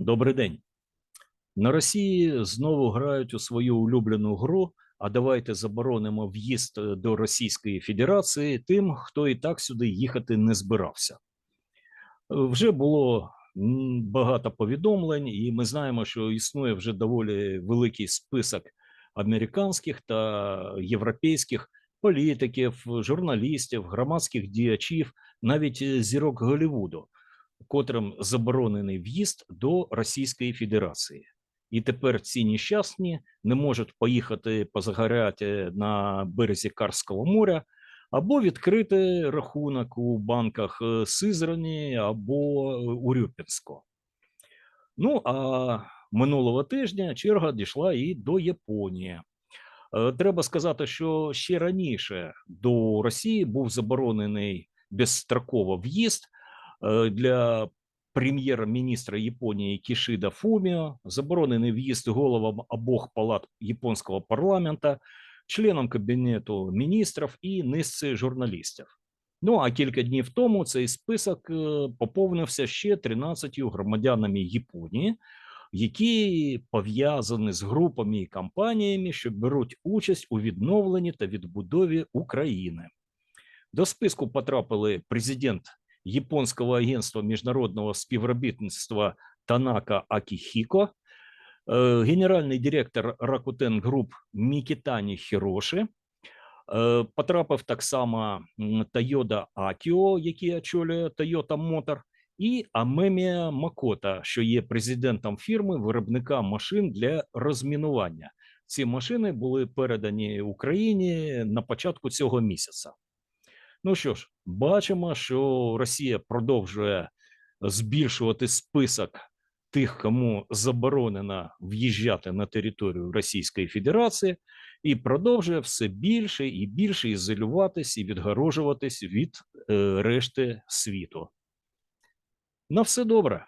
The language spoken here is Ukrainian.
Добрий день. На Росії знову грають у свою улюблену гру. А давайте заборонимо в'їзд е, до Російської Федерації тим, хто і так сюди їхати не збирався. Е, Вже було багато повідомлень, і ми знаємо, що існує вже доволі великий список американських та європейських політиків, журналістів, громадських діячів, навіть е, зірок Голлівуду, котрим заборонений в'їзд до Російської Федерації. І тепер ці нещасні не можуть поїхати позагоряти на березі Карського моря або відкрити рахунок у банках е, Сизрані або е, Урюпінську. Ну а минулого тижня черга дійшла і до Японії. Е, Треба сказати, що ще раніше до Росії був заборонений безстроково в'їзд для прем'єр-міністра Японії Кішида Фуміо, заборонений в'їзд головам обох палат японського парламента, членам кабінету міністрів і низці журналістів. Ну а кілька днів тому цей список е, поповнився ще 13 громадянами Японії, які пов'язані з групами і компаніями, що беруть участь у відновленні та відбудові України. До списку потрапили президент Японського агентства міжнародного співробітництва Танака Акіхіко, е, генеральний директор Rakuten Group Мікітані Хіроші, Е, Потрапив так само Тойода Акіо, який очолює Toyota Motor, і Амемія Макота, що є президентом фірми виробника машин для розмінування. Ці машини були передані Україні на початку цього місяця. Ну що ж, бачимо, що Росія продовжує збільшувати список тих, кому заборонено в'їжджати на територію Російської Федерації, і продовжує все більше і більше ізолюватись і відгорожуватись від е, решти світу. На все добре.